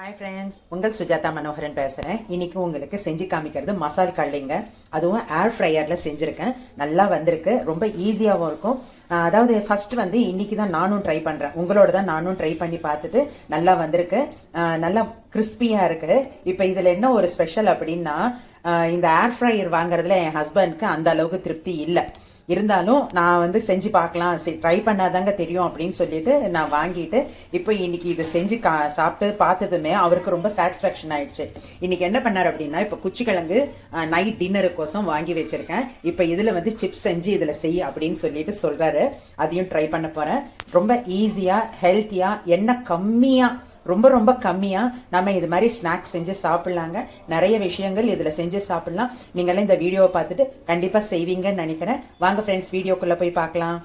Hi friends உங்கள் சுஜாதா மனோகரன் பேசுகிறேன் இன்றைக்கி உங்களுக்கு செஞ்சு காமிக்கிறது மசால் கடலைங்க அதுவும் ஏர் ஃப்ரையரில் செஞ்சுருக்கேன். நல்லா வந்திருக்கு. ரொம்ப ஈஸியாகவும் இருக்கும். அதாவது ஃபர்ஸ்ட் வந்து இன்னைக்கு தான் நானும் ட்ரை பண்ணுறேன் உங்களோட தான் நானும் ட்ரை பண்ணி பார்த்துட்டு நல்லா வந்திருக்கு. நல்லா கிறிஸ்பியாக இருக்குது இப்போ இதில் என்ன ஒரு ஸ்பெஷல் அப்படின்னா இந்த ஏர் ஃப்ரையர் வாங்குறதுல என் ஹஸ்பண்ட்க்கு அந்த அளவுக்கு திருப்தி இல்லை. இருந்தாலும் நான் வந்து செஞ்சு பார்க்கலாம். ட்ரை பண்ணாதாங்க தெரியும் அப்படின்னு சொல்லிட்டு நான் வாங்கிட்டு இப்போ இன்னைக்கு இதை செஞ்சு கா சாப்பிட்டு பார்த்ததுமே அவருக்கு ரொம்ப சாட்டிஸ்ஃபேக்ஷன் ஆயிடுச்சு. இன்னைக்கு என்ன பண்ணார் அப்படின்னா இப்போ குச்சிக்கிழங்கு நைட் டின்னருக்கோசம் வாங்கி வச்சிருக்கேன். இப்போ இதில் வந்து சிப்ஸ் செஞ்சு இதில் செய் அப்படின்னு சொல்லிட்டு சொல்கிறாரு அதையும் ட்ரை பண்ண போகிறேன் ரொம்ப ஈஸியாக ஹெல்த்தியாக எண்ணெய் கம்மியாக ரொம்ப ரொம்ப கம்மியாக நம்ம இது மாதிரி ஸ்நாக்ஸ் செஞ்சு சாப்பிட்லாங்க. நிறைய விஷயங்கள் இதில் செஞ்சு சாப்பிட்லாம். நீங்களும் இந்த வீடியோவை பார்த்துட்டு கண்டிப்பாக செய்வீங்கன்னு நினைக்கிறேன். வாங்க ஃப்ரெண்ட்ஸ் வீடியோக்குள்ளே போய் பார்க்கலாம்.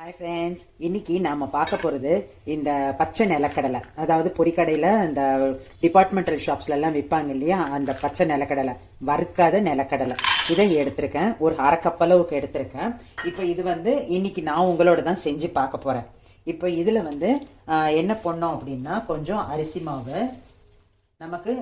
ஹாய் ஃப்ரெண்ட்ஸ் இன்னைக்கு நாம பார்க்க போறது இந்த பச்சை நிலக்கடலை. அதாவது பொரிக்கடையில இந்த டிபார்ட்மெண்டல் ஷாப்ஸ்ல எல்லாம் விற்பாங்க இல்லையா? அந்த பச்சை நிலக்கடலை வறுக்காத நிலக்கடலை. இதை எடுத்திருக்கேன். ஒரு அரை எடுத்திருக்கேன். இப்போ இது வந்து இன்னைக்கு நான் உங்களோட தான் செஞ்சு பார்க்க போறேன். இப்போ இதில் வந்து என்ன பண்ணோம் அப்படின்னா கொஞ்சம் அரிசி மாவு. நமக்கு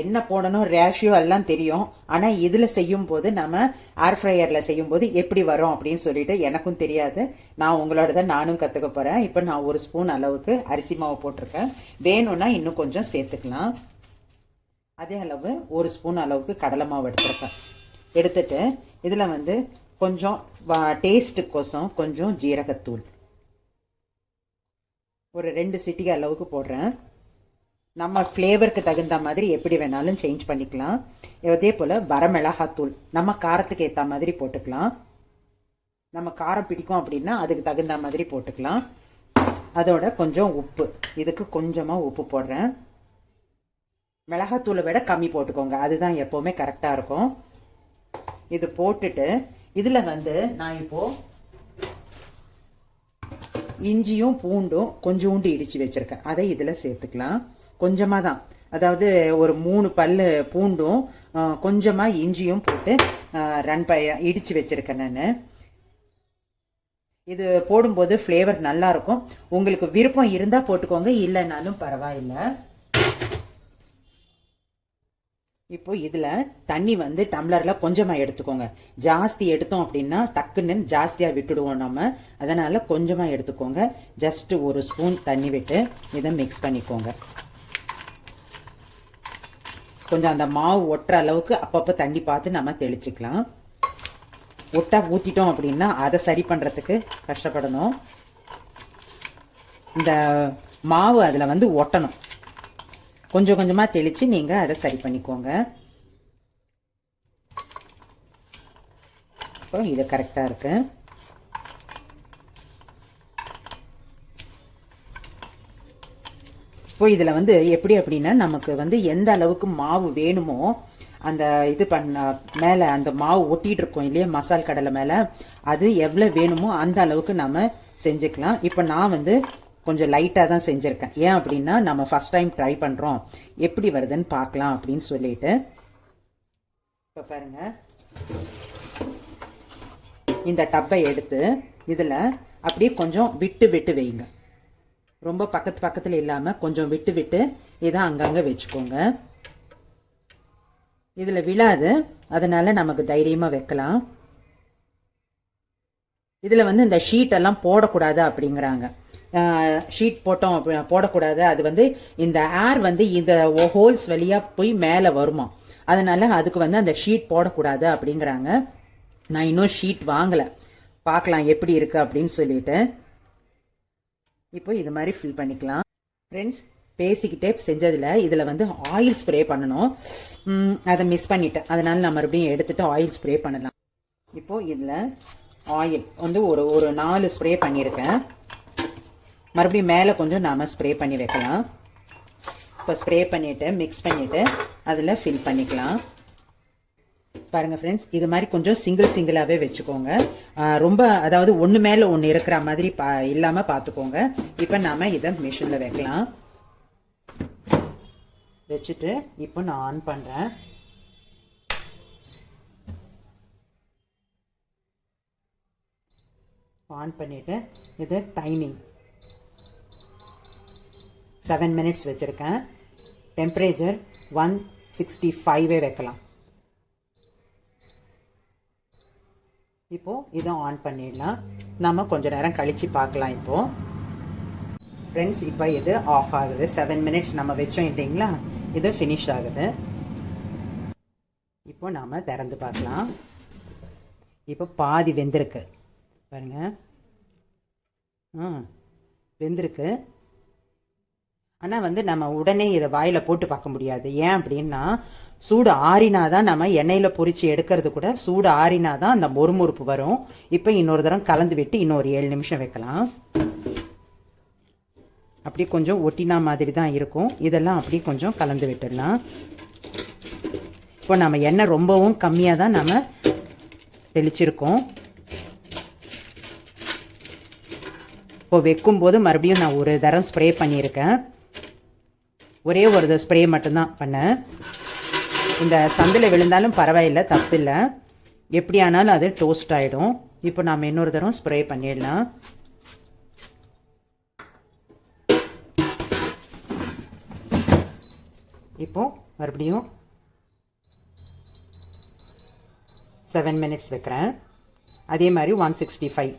என்ன போடணும் ரேஷியோ எல்லாம் தெரியும். ஆனால் இதில் செய்யும் போது நம்ம ஏர் ஃப்ரையரில் செய்யும் போது எப்படி வரும் அப்படின்னு சொல்லிட்டு எனக்கும் தெரியாது. நான் உங்களோட தான் நானும் கற்றுக்க போகிறேன் இப்போ நான் ஒரு ஸ்பூன் அளவுக்கு அரிசி மாவு போட்டிருக்கேன். வேணும்னா இன்னும் கொஞ்சம் சேர்த்துக்கலாம். அதே அளவு ஒரு ஸ்பூன் அளவுக்கு கடலை மாவு எடுத்துருக்கேன். எடுத்துட்டு இதில் வந்து கொஞ்சம் டேஸ்ட்டுக்கோசம் கொஞ்சம் ஜீரகத்தூள். ஒரு ரெண்டு சிட்டி அளவுக்கு போடுறேன். நம்ம ஃப்ளேவருக்கு தகுந்த மாதிரி எப்படி வேணாலும் சேஞ்ச் பண்ணிக்கலாம். அதே போல் வரமிளகாத்தூள் நம்ம காரத்துக்கு ஏற்ற மாதிரி போட்டுக்கலாம். நம்ம காரம் பிடிக்கும் அப்படின்னா அதுக்கு தகுந்த மாதிரி போட்டுக்கலாம். அதோட கொஞ்சம் உப்பு இதுக்கு கொஞ்சமாக உப்பு போடுறேன். மிளகாத்தூளை விட கம்மி போட்டுக்கோங்க அதுதான் எப்போவுமே கரெக்டாக இருக்கும். இது போட்டுட்டு இதில் வந்து நான் இப்போது இஞ்சியும் பூண்டும் கொஞ்சோண்டு இடித்து வச்சுருக்கேன். அதை இதில் சேர்த்துக்கலாம். கொஞ்சமாக தான். அதாவது ஒரு மூணு பல் பூண்டும் கொஞ்சமாக இஞ்சியும் போட்டு ரன் ப இடித்து வச்சுருக்கேன் நான். இது போடும்போது ஃப்ளேவர் நல்லாயிருக்கும் உங்களுக்கு விருப்பம் இருந்தால் போட்டுக்கோங்க இல்லைனாலும் பரவாயில்லை. இப்போ இதில் தண்ணி வந்து டம்ளரில் கொஞ்சமாக எடுத்துக்கோங்க. ஜாஸ்தி எடுத்தோம் அப்படின்னா டக்குன்னு ஜாஸ்தியாக விட்டுடுவோம் நம்ம. அதனால் கொஞ்சமாக எடுத்துக்கோங்க. ஜஸ்ட்டு ஒரு ஸ்பூன் தண்ணி விட்டு இதை மிக்ஸ் பண்ணிக்கோங்க. கொஞ்சம் அந்த மாவு ஒட்டுற அளவுக்கு அப்பப்போ தண்ணி பார்த்து நம்ம தெளிச்சுக்கலாம். ஒட்டா ஊற்றிட்டோம் அப்படின்னா அதை சரி பண்ணுறதுக்கு கஷ்டப்படணும். இந்த மாவு அதில் வந்து ஒட்டணும். கொஞ்சம் கொஞ்சமாக தெளித்து நீங்கள் அதை சரி பண்ணிக்கோங்க. இப்போ இது கரெக்டாக இருக்கு. இப்போ இதில் வந்து எப்படி அப்படின்னா நமக்கு வந்து எந்த அளவுக்கு மாவு வேணுமோ அந்த இது பண்ண மேலே அந்த மாவு ஒட்டிகிட்டு இருக்கோம் இல்லையா மசால் கடலை மேலே அது எவ்வளோ வேணுமோ அந்த அளவுக்கு நம்ம செஞ்சுக்கலாம். இப்போ நான் வந்து கொஞ்சம் லைட்டாக தான் செஞ்சுருக்கேன். ஏன் அப்படின்னா நம்ம ஃபஸ்ட் டைம் ட்ரை பண்ணுறோம் எப்படி வருதுன்னு பார்க்கலாம் அப்படின்னு சொல்லிட்டு. இப்போ பாருங்கள் இந்த டப்பை எடுத்து இதில் அப்படியே கொஞ்சம் விட்டு விட்டு வைங்க. ரொம்ப பக்கத்து பக்கத்தில் இல்லாமல் கொஞ்சம் விட்டு விட்டு இதை அங்கங்கே வச்சுக்கோங்க. இதில் விழாது. அதனால் நமக்கு தைரியமாக வைக்கலாம். இதில் வந்து இந்த ஷீட்டெல்லாம் போடக்கூடாது அப்படிங்கிறாங்க. ஷீட் போட்டோம் அப்படி- போடக்கூடாது. அது வந்து இந்த ஏர் வந்து இந்த ஹோல்ஸ் வழியாக போய் மேலே வருமா. அதனால அதுக்கு வந்து அந்த ஷீட் போடக்கூடாது அப்படிங்கிறாங்க. நான் இன்னும் ஷீட் வாங்கலை. பார்க்கலாம் எப்படி இருக்குது அப்படின்னு சொல்லிட்டு. இப்போ இது மாதிரி ஃபில் பண்ணிக்கலாம். ஃப்ரெண்ட்ஸ் பேசிக்கிட்டே செஞ்சதில் இதில் வந்து ஆயில் ஸ்ப்ரே பண்ணணும். அதை மிஸ் பண்ணிட்டேன். அதனால நான் மறுபடியும் எடுத்துகிட்டு ஆயில் ஸ்ப்ரே பண்ணலாம். இப்போது இதில் ஆயில் வந்து ஒரு ஒரு நாலு ஸ்ப்ரே பண்ணியிருக்கேன். மறுபடியும் மேலே கொஞ்சம் நாம் ஸ்ப்ரே பண்ணி வைக்கலாம். இப்போ ஸ்ப்ரே பண்ணிவிட்டு மிக்ஸ் பண்ணிவிட்டு அதில் ஃபில் பண்ணிக்கலாம். பாருங்கள் ஃப்ரெண்ட்ஸ் இது மாதிரி கொஞ்சம் சிங்கிள் சிங்கிளாகவே வச்சுக்கோங்க. ரொம்ப அதாவது ஒன்று மேலே ஒன்று இருக்கிற மாதிரி பா இல்லாமல் பார்த்துக்கோங்க இப்போ நாம் இதை மிஷினில் வைக்கலாம். வச்சுட்டு இப்போ நான் ஆன் பண்ணுறேன் ஆன் பண்ணிவிட்டு இது டைமிங் செவன் மினிட்ஸ் வச்சுருக்கேன். டெம்ப்ரேச்சர் ஒன் சிக்ஸ்டி ஃபைவே வைக்கலாம். இப்போது இதை ஆன் பண்ணிடலாம். நம்ம கொஞ்சம் நேரம் கழித்து பார்க்கலாம் இப்போது ஃப்ரெண்ட்ஸ் இப்போ இது ஆஃப் ஆகுது. செவன் மினிட்ஸ் நம்ம வச்சோம் இல்லைங்களா? இது ஃபினிஷ் ஆகுது. இப்போ நாம் திறந்து பார்க்கலாம். இப்போ பாதி வெந்திருக்கு. பாருங்கள் ஆ வெந்திருக்கு. ஆனால் வந்து நம்ம உடனே இதை வாயில் போட்டு பார்க்க முடியாது. ஏன் அப்படின்னா சூடு ஆறினா தான் நம்ம எண்ணெயில் பொறிச்சு எடுக்கிறது கூட சூடு ஆறினா தான் அந்த மொறுமொறுப்பு வரும். இப்போ இன்னொரு தரம் கலந்து விட்டு இன்னொரு ஏழு நிமிஷம் வைக்கலாம். அப்படி கொஞ்சம் ஒட்டினா மாதிரி தான் இருக்கும். இதெல்லாம் அப்படி கொஞ்சம் கலந்து விட்டுடலாம். இப்போ நம்ம எண்ணெய் ரொம்பவும் கம்மியாக தான் நம்ம தெளிச்சிருக்கோம். இப்போ வைக்கும்போது மறுபடியும் நான் ஒரு தரம் ஸ்ப்ரே பண்ணியிருக்கேன். ஒரே ஒரு ஸ்ப்ரே மட்டும்தான் பண்ணேன். இந்த சந்தில் விழுந்தாலும் பரவாயில்லை தப்பில்லை. எப்படி ஆனாலும் அது டோஸ்ட் ஆகிடும் இப்போ நாம் இன்னொரு தரம் ஸ்ப்ரே பண்ணிடலாம். இப்போ மறுபடியும் செவன் மினிட்ஸ் வைக்கிறேன். அதே மாதிரி ஒன் சிக்ஸ்டி ஃபைவ்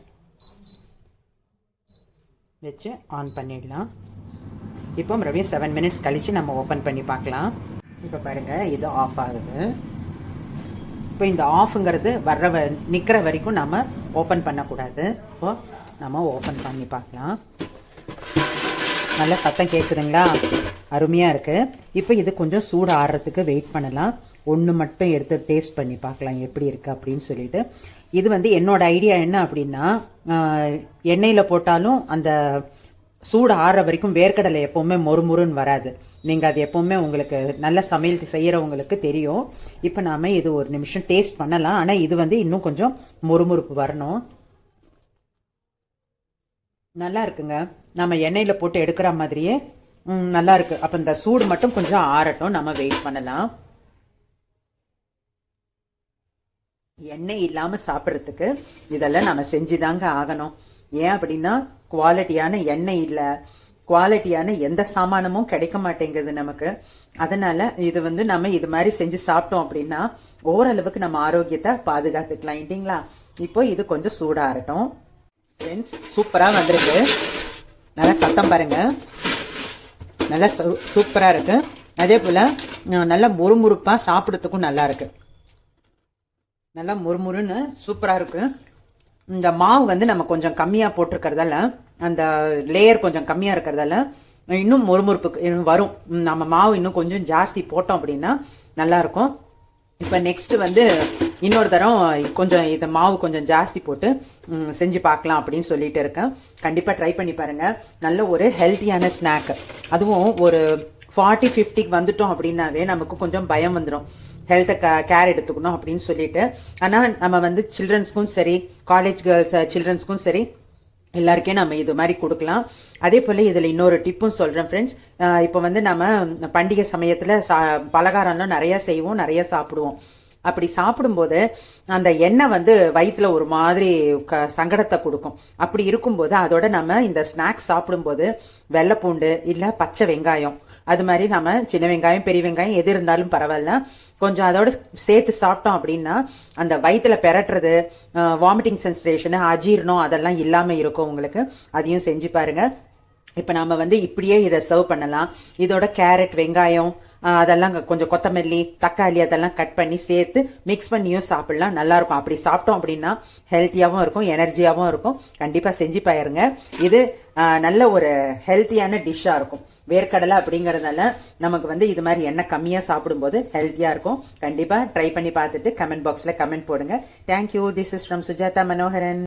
வச்சு ஆன் பண்ணிடலாம். இப்போ மறுபடியும் செவன் மினிட்ஸ் கழித்து நம்ம ஓப்பன் பண்ணி பார்க்கலாம். இப்போ பாருங்கள் இது ஆஃப் ஆகுது. இப்போ இந்த ஆஃப்ங்கிறது வர்ற வ நிற்கிற வரைக்கும் நம்ம ஓப்பன் பண்ணக்கூடாது. இப்போ நம்ம ஓப்பன் பண்ணி பார்க்கலாம். நல்ல சத்தம் கேட்குதுங்களா அருமையாக இருக்குது இப்போ இது கொஞ்சம் சூடு ஆடுறதுக்கு வெயிட் பண்ணலாம். ஒன்று மட்டும் எடுத்து டேஸ்ட் பண்ணி பார்க்கலாம் எப்படி இருக்குது அப்படின்னு சொல்லிட்டு. இது வந்து என்னோட ஐடியா என்ன அப்படின்னா எண்ணெயில் போட்டாலும் அந்த சூடு ஆறுற வரைக்கும் வேர்க்கடலை எப்போவுமே மொறுமொறுன்னு வராது. நீங்கள் அது எப்போவுமே உங்களுக்கு நல்ல சமையல் செய்கிறவங்களுக்கு தெரியும். இப்போ நாம் இது ஒரு நிமிஷம் டேஸ்ட் பண்ணலாம். ஆனால் இது வந்து இன்னும் கொஞ்சம் மொறுமொறுப்பு வரணும். நல்லா இருக்குங்க. நம்ம எண்ணெயில் போட்டு எடுக்கிற மாதிரியே நல்லா இருக்கு. அப்போ இந்த சூடு மட்டும் கொஞ்சம் ஆறட்டும். நம்ம வெயிட் பண்ணலாம். எண்ணெய் இல்லாமல் சாப்பிட்றதுக்கு இதெல்லாம் நம்ம செஞ்சு தாங்க ஆகணும். ஏன் அப்படின்னா குவாலிட்டியான எண்ணெய் இல்லை குவாலிட்டியான எந்த சாமானமும் கிடைக்க மாட்டேங்குது நமக்கு. அதனால இது வந்து நம்ம இது மாதிரி செஞ்சு சாப்பிட்டோம் அப்படின்னா ஓரளவுக்கு நம்ம ஆரோக்கியத்தை பாதுகாத்துக்கலாம் இல்லைங்களா? இப்போ இது கொஞ்சம் சூடாகட்டும் ஃப்ரெண்ட்ஸ் சூப்பராக வந்திருக்கு. நல்லா சத்தம் பாருங்க. நல்லா சூப்பராக இருக்கு. அதே போல் நல்லா முறுமுறுப்பாக சாப்பிட்றதுக்கும் நல்லா இருக்கு. நல்லா முறுமுறுன்னு சூப்பராக இருக்கு. இந்த மாவு வந்து நம்ம கொஞ்சம் கம்மியாக போட்டிருக்கிறதால அந்த லேயர் கொஞ்சம் கம்மியாக இருக்கிறதால இன்னும் முறுமுறுப்பு வரும். நம்ம மாவு இன்னும் கொஞ்சம் ஜாஸ்தி போட்டோம் அப்படின்னா நல்லாயிருக்கும். இப்போ நெக்ஸ்ட்டு வந்து இன்னொரு தரம் கொஞ்சம் இதை மாவு கொஞ்சம் ஜாஸ்தி போட்டு செஞ்சு பார்க்கலாம் அப்படின்னு சொல்லிட்டு இருக்கேன். கண்டிப்பாக ட்ரை பண்ணி பாருங்கள் நல்ல ஒரு ஹெல்த்தியான ஸ்நாக் அதுவும் ஒரு ஃபார்ட்டி ஃபிஃப்டிக்கு வந்துட்டோம் அப்படின்னாவே நமக்கு கொஞ்சம் பயம் வந்துடும் ஹெல்த்தை கேர் எடுத்துக்கணும் அப்படின்னு சொல்லிட்டு. ஆனால் நம்ம வந்து சில்ட்ரன்ஸ்க்கும் சரி காலேஜ் கேர்ள்ஸ் சில்ட்ரன்ஸ்க்கும் சரி எல்லாருக்கே நம்ம இது மாதிரி கொடுக்கலாம். அதே போல் இதில் இன்னொரு டிப்பும் சொல்கிறேன் ஃப்ரெண்ட்ஸ் இப்போ வந்து நம்ம பண்டிகை சமயத்தில் சா பலகாரம்லாம் நிறையா செய்வோம் நிறையா சாப்பிடுவோம். அப்படி சாப்பிடும்போது அந்த எண்ணெய் வந்து வயிற்றுல ஒரு மாதிரி க சங்கடத்தை கொடுக்கும். அப்படி இருக்கும்போது அதோட நம்ம இந்த ஸ்நாக்ஸ் சாப்பிடும்போது வெள்ளைப்பூண்டு இல்லை பச்சை வெங்காயம் அது மாதிரி நம்ம சின்ன வெங்காயம் பெரிய வெங்காயம் எது இருந்தாலும் பரவாயில்ல. கொஞ்சம் அதோட சேர்த்து சாப்பிட்டோம் அப்படின்னா அந்த வயிற்றுல பெரட்டுறது வாமிட்டிங் சென்சேஷனு அஜீர்ணம் அதெல்லாம் இல்லாமல் இருக்கும் உங்களுக்கு. அதையும் செஞ்சு பாருங்க. இப்போ நாம் வந்து இப்படியே இதை சர்வ் பண்ணலாம். இதோட கேரட் வெங்காயம் அதெல்லாம் கொஞ்சம் கொத்தமல்லி தக்காளி அதெல்லாம் கட் பண்ணி சேர்த்து மிக்ஸ் பண்ணியும் சாப்பிடலாம். நல்லா இருக்கும். அப்படி சாப்பிட்டோம் அப்படின்னா ஹெல்த்தியாகவும் இருக்கும் எனர்ஜியாகவும் இருக்கும். கண்டிப்பாக செஞ்சு பாருங்க. இது நல்ல ஒரு ஹெல்த்தியான டிஷ்ஷாக இருக்கும். வேர்க்கடலை அப்படிங்கறதால நமக்கு வந்து இது மாதிரி எண்ணெய் கம்மியாக சாப்பிடும்போது ஹெல்த்தியாக இருக்கும். கண்டிப்பாக ட்ரை பண்ணி பார்த்துட்டு கமெண்ட் பாக்ஸில் கமெண்ட் போடுங்க. Thank you this is from Sujatha Manoharan